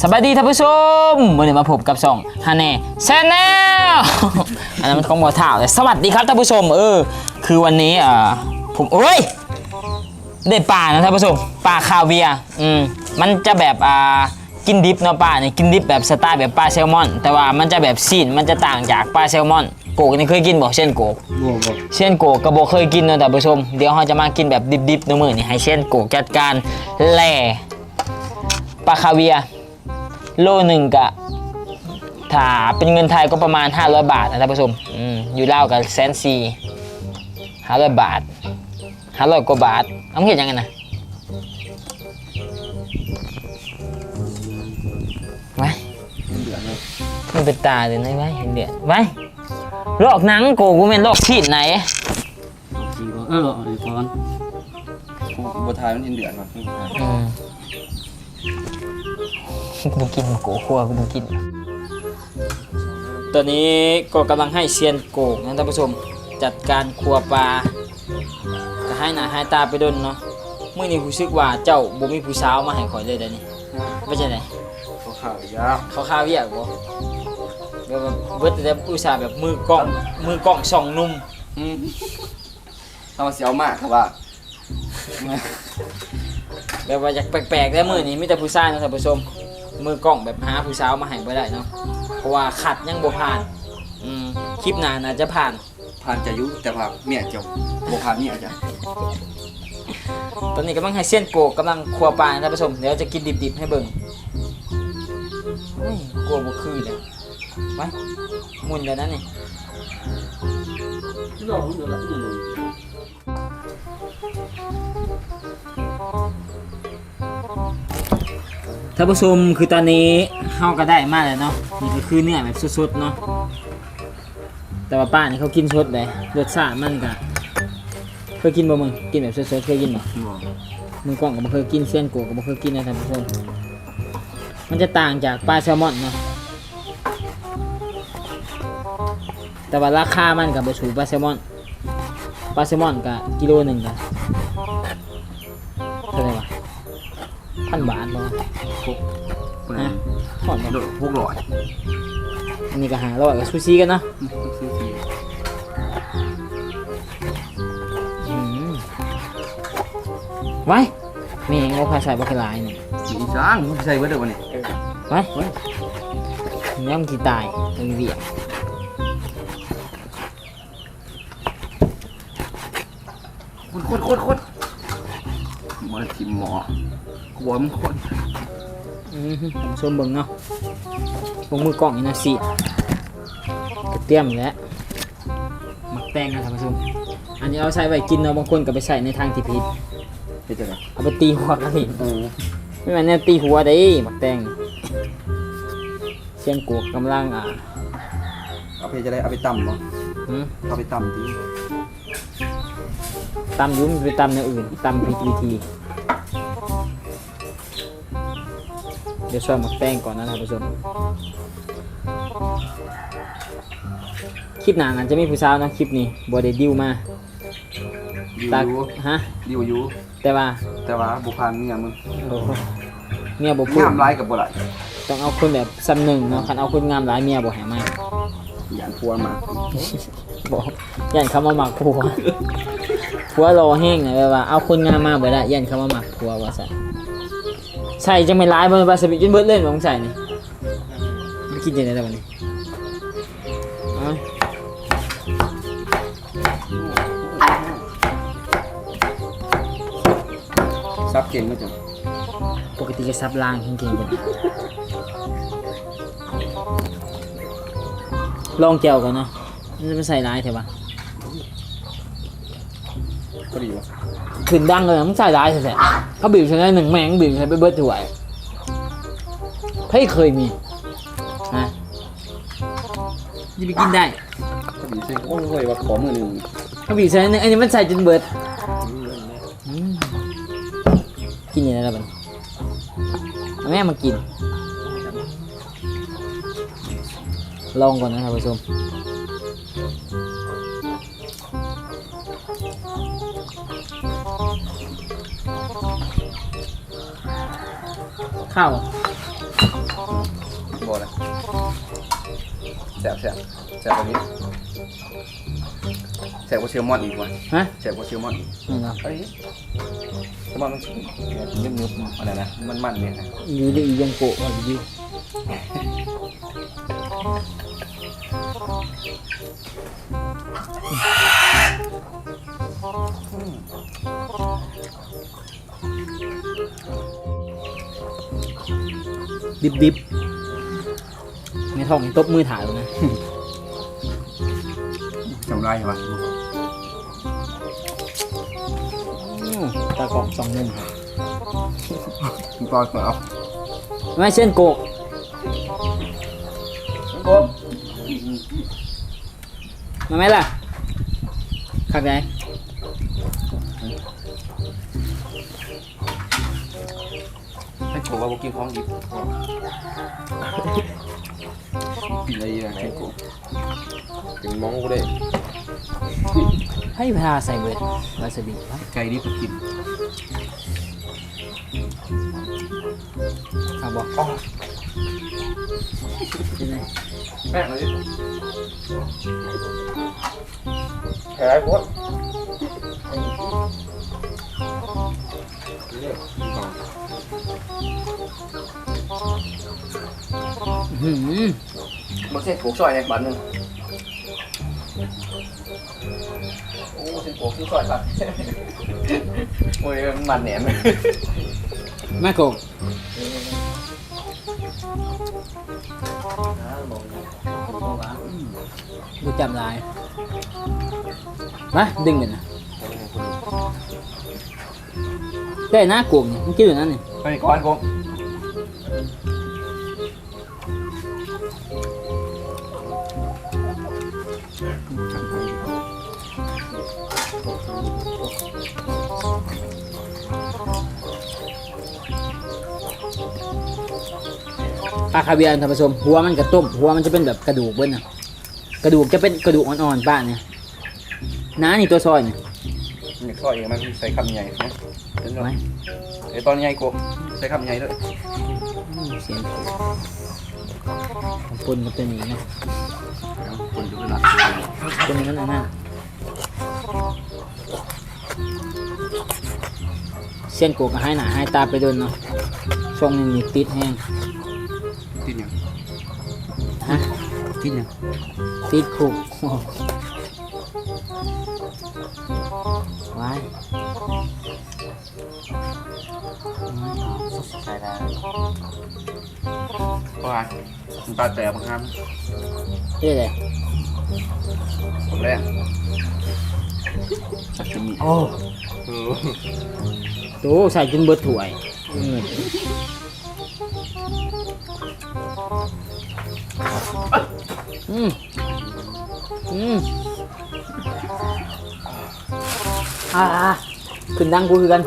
สวัสดีท่านผู้ชมวันนี้มาพบกับช่องฮาแน่แชนแนลอันนั้นมันของหมอถ่าวเลยสวัสดีครับท่านผู้ชม เออ คือวันนี้อ่าผมโอ้ยได้ปลานะท่านผู้ชมปลาคาเวียร์อืมมันจะแบบอ่ากินดิบเนาะปลาเนี่ยกินดิบแบบสไตล์แบบปลาแซลมอน แต่ว่ามันจะแบบซีนมันจะต่างจากปลาแซลมอนโกกนี่เคยกินบอกเช่นโกกบัวบอกเช่นโกกกระโบเคยกินเนอะท่านผู้ชม เดี๋ยวเราจะมากินแบบดิบๆในมือนี่ให้เช่นโกกจัดการแหล่ปลาคาเวียร์ โลหนึ่งกะถ้าเป็นเงินไทยก็ประมาณ 500 บาทนะท่านผู้ชมอืมอยู่ลาวกับแสนซีห้าร้อยบาทห้าร้อยกว่าบาทเอาเห็นยังไงนะไว้เดือดเลยมันเป็นตาเลยนะไว้เห็นเดือดไว้ลอกหนังโกกูเป็นลอกที่ไหนจริงเออไอ้ฟอนบัวทายมันเดือดว่ะอืม กูบ่กินโกขัวกูบ่กิน ตอนนี้ก็กำลังให้เซียนโกกนะท่านผู้ชมจัดการครัวปลาก็ให้หน้าให้ตาไปดนเนาะเมื่อนี้รู้สึกว่าเจ้าบ่มีผู้สาวมาให้ข่อยเลยเดี๋ยวนี้ไม่ใช่ไหนเขาขาวยากเขาข้าวเวียกบ่แบบว่าเบิดแต่อุตส่าห์แบบมือกล้องมือกล้องส่องนุ่มอืมทำมาเสียวมากครับว่าแบบว่าอยากแปลกๆแล้วมือนี้มีแต่ผู้ชายเนาะท่านผู้ชม มือกล้องแบบหาผู้สาวมาให้บ่ได้เนาะเพราะว่าขัดยังบ่ผ่านอืมคลิปหน้าน่าจะผ่านผ่านจะยุแต่ผ่านเมียเจ้าบัวผ่านเมียจ้ะตอนนี้กำลังให้เส้นโกกกำลังครัวปลานะท่านผู้ชมเดี๋ยวจะกินดิบๆให้เบิ่งโอ้ยกลัวบ่คือเลยไปหมุนเดี๋ยวนั้นนี่หลอกเดือดละ ท่านผู้ชมคือตอนนี้เฮาก็ได้มาแล้วเนาะนี่ก็คือเนื้อแบบสดๆเนาะแต่ว่าป้านี่เขากินสดเลยรสชาติมันก็เคยกินบ่มึงกินแบบสดๆเคยกินบ่บัวมือกล้องก็บ่เคยกินเส้นกูก็บ่เคยกินนะท่านผู้ชมมันจะต่างจากปลาแซลมอนเนาะแต่ว่าราคามันกับบ่สูงปลาแซลมอนปลาแซลมอนก็กิโลหนึ่งก็เท่าไหร่วะ พันบาทบ่พวกคนฮะนั้นถอนบ่โดดพวกหลอดอันนี้ก็หาร้อยกับซูชิกันเนาะซื้อทีอืมไว้แมีงบภาษาบ่เคยหลายนี่สีช้างมันใส่เบิร์ดเดี๋ยววันนี้ไว้เนี่ยมันสิตายมันเวียนคนคนคนคนมาทิมหมอ หัวมันคนอืมผมชมเบิ่งเนาะลงมือกล้องนี่นะสิกระเตรียมแล้วหมักแตงนะท่านผู้ชมอันนี้เอาใช้ไว้กินเนาะบางคนก็ไปใส่ในทางที่ผิดเป็นจังไงเอาไปตีหัวกันอีกโอ้ไม่แม่นแนวตีหัวได้หมักแตงเชียงกูกำลังอ่าเอาไปจะได้เอาไปตำเนาะหืมเอาไปตำทีตำอยุ่มนไปตำในวอื่นตำผิดวิธี ดี๋ยวช่วยหมักแตงก่อนนะท่านผู้ชมคลิปหน้านั้นจะมีผู้สาวเนาะคลิปนี้บอได้ดิวมาดิวตาอยู่ฮะดิวอยู่แต่ว่าแต่ว่าบุพานเมียมึงโอ้โหเมียบ่พูดงามร้ายกับบ่ไหลต้องเอาคนแบบซ้ำหนึ่งเนาะคันเอาคนงามหลายเมียบ่ให้มาหยานพัวมาบอกยันเขามาหมักผัวผัวรอแห้งนะแบบว่าเอาคนงามมาบ่ได้ยันเขามาหมักผัวว่าซะ ใส่จังไม่ร้ายบ่วาสบิจนเบิดเล่นบ่ของใส่นี่ไม่กินจังได๋ล่ะบัดนี้เอาซับเก่งมาจังปกติจะซับล่างเก่งๆกันลองแก้วก่อนเนาะมันจะไม่ใส่ร้ายเถอะวะก็ดีวะ ขึ้นดังเลยนะมึงใส่ร้ายแท้ๆเขาบีบใส่ได้หนึ่งแมงบีบใส่ไปเบิร์ดถวยเพ่เคยมีฮะจะไปกินได้ก็ดีเส้นโอ้ยว่าขอมือหนึ่งเขาบีบใส่ได้หนึ่งอันนี้มันใส่จนเบิร์ดกินยังไงล่ะบันแม่มากินลองก่อนนะครับผู้ชม ข้าวบอกเลยแสบแสบแสบกว่านี้แสบกว่าเชลมอนอีกว่ะฮะแสบกว่าเชลมอนอีกนี่เนาะเอ้ยเชลมอนมันนึบนึบๆอะไรนะมันมันเนี่ยนะอยู่ดียังโกะว่าอยู่ดี ดิบดิบไม่ท้องตบมือถ่ายเลยนะจำได้ใช่ปะอืมตากล่องสองหนึ่งครับคุณปอนเอาไม่เช่นโกะคุณปอนมาไหมล่ะขับไงให้โกว่าพวกกินของดิบกินอะไรอย่างเช่นโกกินมองกูได้ให้พาใส่เบิดวาซาบิครับไก่ดิบก็กินครับบอกอ๋อเป็นไงแม่งเลยแค่ไรพวก หือมันเส้นโกซอยเนี่ยบาทหนึ่งโอ้เส้นโกคือซอยครับโอ้ยมันแหนมมาโกะดูจำลายมาดึงกันนะได้หน้ากลุ่มมันกิ้วอยู่นั่นนี่ไปก่อนกง嗯 ปลาคาเวียร์ท่านผู้ชมหัวมันกระต้มหัวมันจะเป็นแบบกระดูกเบิ้ลนะกระดูกจะเป็นกระดูกอ่อนๆป้าเนี่ยน้านี่ตัวซอยเนี่ยมีซอยเองมันใส่คำใหญ่นะเห็นไหมไว้ไอตอนใหญ่กงใส่คำใหญ่ด้วยอืมเสียงของปนกับตัวนี้เนาะคนดูขนาดตัวนี้มันอันนั้นเส้นโกกก็ให้หนาให้ตาไปโดนเนาะช่วงหนึงนี่ติดแห้ง ติดยังฮะติดยังติดคุกไว้ใช่ได้ว่ามันปลาแต่บางครั้งเฮ้ยเลยผมแรกซาชิมิโอ้เออโตใส่จนเบิดถ้วยอืม อืมอืมอ่าอ่าขึ้นดังกูคือกัน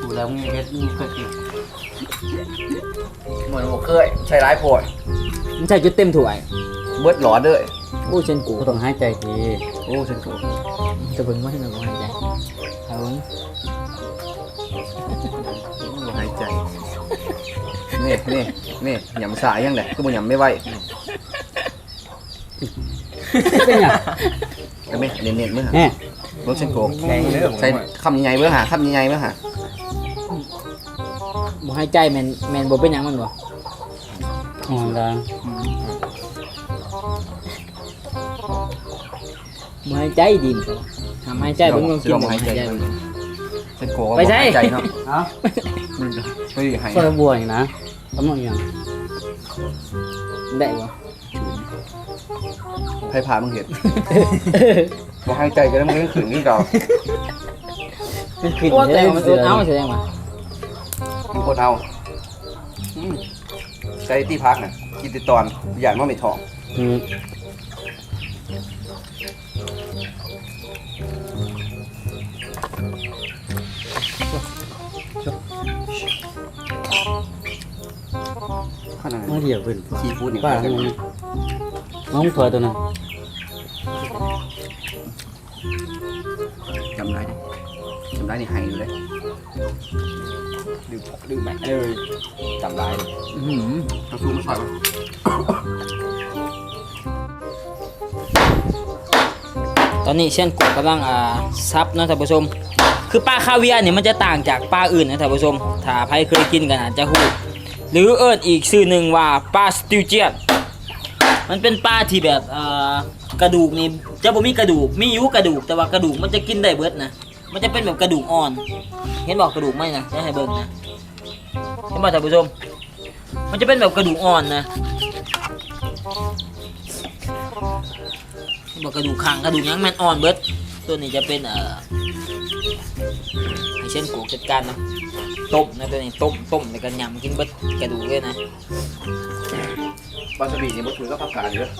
ดูแล้วมึงเฮ็ดมึงเคยกินเหมือนหัวเคยใช้ร้ายโพดมันใส่จุดเต็มถ้วย เบิดหลอดเลยโอ้เชนกูก็ต้องหายใจดีโอ้ฉันถูกจะเบิ่งว่าให้มันบ่หายใจเอาเบิ่งหายใจ นี่นี่นี่หยำสายยังไงก็บ่หยำไม่ไหวเป็นหยังก็ไม่เน้นๆเมื่อหาแหมรถเส้นโกใช้คำใหญ่ๆเมื่อหาคำใหญ่ๆเมื่อหาบ่หายใจแม่นแม่นบ่เป็นหยังมันบ่ห้องดังบ่หายใจดีมทำหายใจเบิ่งลองกินลองบ่หายใจเบิ่งเส้นโกก็ไปใช่หายใจเนาะเอ้าไม่ได้หายก็ระบวยนะ กำลังยังได้บ่ให้พามึงเห็นบ่หายใจกันแล้วมึงก็ขืนขึ้นเก่ามันขึ้นโอ้แต่เยมันเสือเอาแสดงว่ามึงโคตรเอาอืมใจที่พักน่ะกินติดตอนอย่างว่าไม่ท้อง อืม นาดมาเดียวขึ้นซีฟู้ดนี่ป้าเข้าทำกันไมน้องถอยตัวนั้นจำได้ดิจำได้นี่ให้อยู่เลยดื่มดื่มไหมเลยจำได้เลยอื้อหือต้องซูมมาใส่มั้ยตอนนี้เช่นกบกำลังอ่าซับเนาะท่านผู้ชม คือปลาคาเวียร์เนี่ยมันจะต่างจากปลาอื่นนะท่านผู้ชม ถ้าใครเคยกินกันอาจจะหู หรือเอิญอีกชื่อหนึ่งว่าปลาสติวเจียนมันเป็นปลาที่แบบกระดูกนี่จะบ่มีกระดูกมีอยู่กระดูกแต่ว่ากระดูกมันจะกินได้เบิดนะมันจะเป็นแบบกระดูกอ่อน เห็นบอกกระดูกไหมนะจะให้เบิ่งนะเห็นบอกท่านผู้ชมมันจะเป็นแบบกระดูกอ่อนนะบอกกระดูกขางกระดูกยังมันอ่อนเบิดตัวนี้จะเป็นเอ่อให้เช่นกูจัดการนะ ต้มนะตัวนี้ต้มต้มแล้วก็ยำกินเบิดกระดูกเลยนะวาซาบินี่มันคือก็พักการอยู่เลย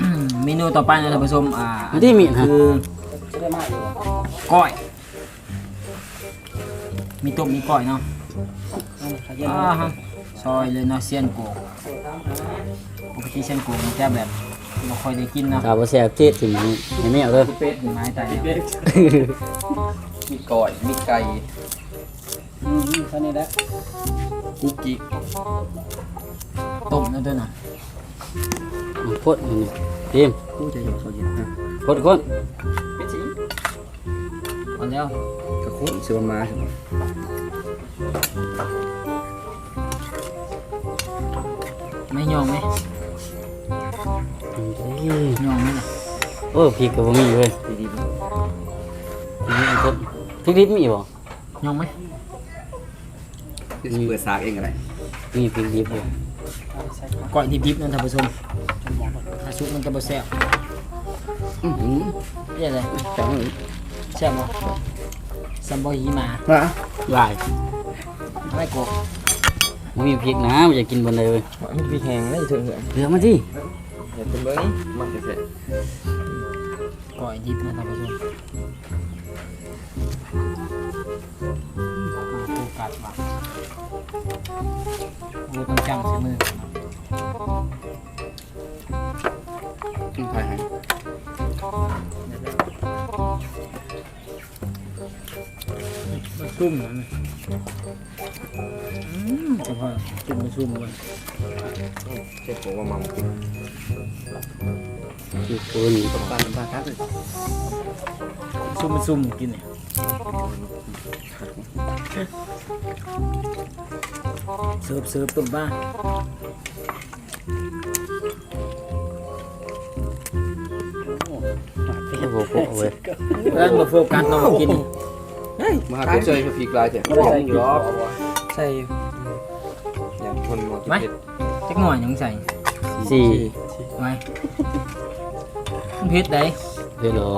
อืมเมนูต่อไปนะท่านผู้ชมอ่าไม่ได้มีดฮะคือก้อย มีต้มมีก้อยเนาะอ่าฮะซอยเลยเนาะเซียนโกงปกติเซียนโกงมันจะแบบ ไม่ค่อยได้กินเนาะตาบ่แซ่บเจ๊สิมันให้แม่เอาเด้อเป็ดไม้ตายแล้วมีก่อยมีไก่อืมเท่านี้แหละกุ๊กกิ๊กต้มนะตัวน่ะพดนี่ทีมกูจะอยู่เขาเย็นนะพดคนเป็ดสิเอันแล้วกระโค้นเสือมาใช่ไหมไม่ยอมไหม อืมยอมไหมล่ะโอ้พริกก็บ่มีเว้ยดีดีนี่อันต้นพริกดิบมีบ่ยอมไหมคือเปิดซากเองอะไรมีพริกดิบอยู่ก้อยดิบๆนะท่านผู้ชมถ้าซุปมันจะบ่แซ่บอือหือเรียกอะไรจังเลยแซ่บบ่ซัมบอฮีมาฮะหลายไม่โกะบ่มีพริกนะมันจะกินบนใดเว้ยมันมีแหงได้ถึงเหรอเหลือมาดิ เดี๋ยวเป็นเบิ้งมันจะเสร็จก้อยดิบนะท่านผู้ชมโฟกัสว่ะกูต้องจังใส่มือกินไทยให้มันซุ่มนะ อืมเฉพาะจุ่มมันซุ่มมันเช็ดผมว่ามันกินพริกป่นตบตาตาครับเลยซุ่มมันซุ่มกินเนี่ยเสิร์ฟเสิร์ฟตุ่มบ้าพริกโบโกเว้ยเพื่อนมาโฟกัสน้องกินมาหาตัวเจอพริกลายเจ้ะใส่อยู่ ใส่อย่างคนมากินไหมเผ็ดจักหน่อยยังใส่สี่ไหมมันเผ็ดได้เด้อหรอ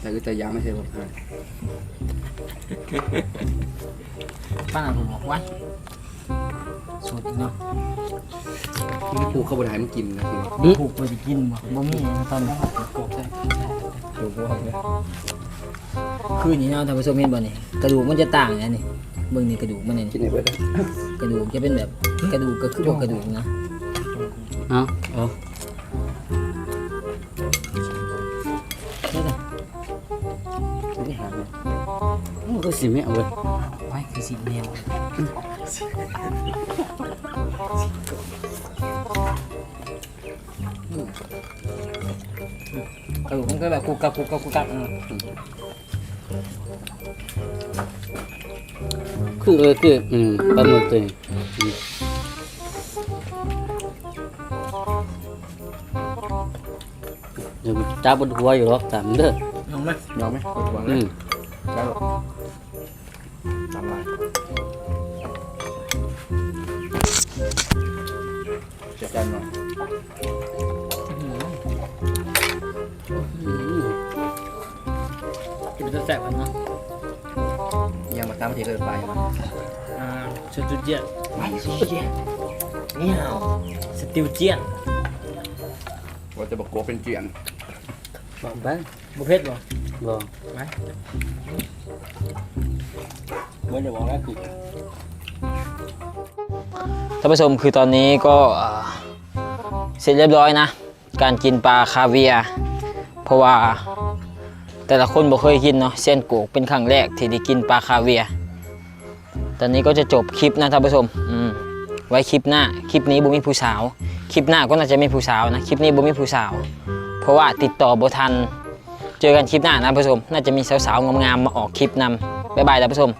แต่ก็จะยางไม่ใช่ผมป้าหนาผมบอกไว้ สดอีกเนาะนี่ปูเข้าบนหายมันกินนะคือผูกไปจะกินบ่บ่มีตอนนี้ดูพวกนี้คือนี่เนาะท่านผู้ชมเห็นบ่นี่กระดูกมันจะต่างนะนี่เบิ่งนี่กระดูกมันนี่กินในเบิร์ดกระดูกจะเป็นแบบกระดูกก็คือพวกกระดูกนะเอาเอานี่จ้ะนี่หางเลยโอ้ก็สิแม่เอาเว้ยไว้คือสีแนว กระดูกมันก็แบบกุกกักกุกกักกุกกักอืมคือเออคืออืมปลาหมึกตัวนี้อืมเดี๋ยวมันจับบนหัวอยู่หรอกตามเด้อลองไหมยอมไหมกดวางเลอืย ม จัดการหน่อยอืมกินเป็นตัวแสบกันเนาะยังมาตามที่เกินไปนะอ่าสติวเจียนไม่สิเจ๊นี่ฮาวสติวเจียนว่าจะบอกโกเป็นเจียนบอกไปบุเพชรบ่บอกไปไม่ได้บอกแล้วคือ ท่านผู้ชมคือตอนนี้ก็เสร็จเรียบร้อยนะ การกินปลาคาเวียเพราะว่าแต่ละคนบ่เคยกินเนาะเส้นโกกเป็นครั้งแรกที่ได้กินปลาคาเวียตอนนี้ก็จะจบคลิปนะท่านผู้ชมอืมไว้คลิปหน้าคลิปนี้บ่มีผู้สาว คลิปหน้าก็น่าจะมีผู้สาวนะคลิปนี้บ่มีผู้สาว เพราะว่าติดต่อบ่ทัน เจอกันคลิปหน้านะท่านผู้ชมน่าจะมีสาวๆงามๆมาออกคลิปนำบ๊ายบายท่านผู้ชม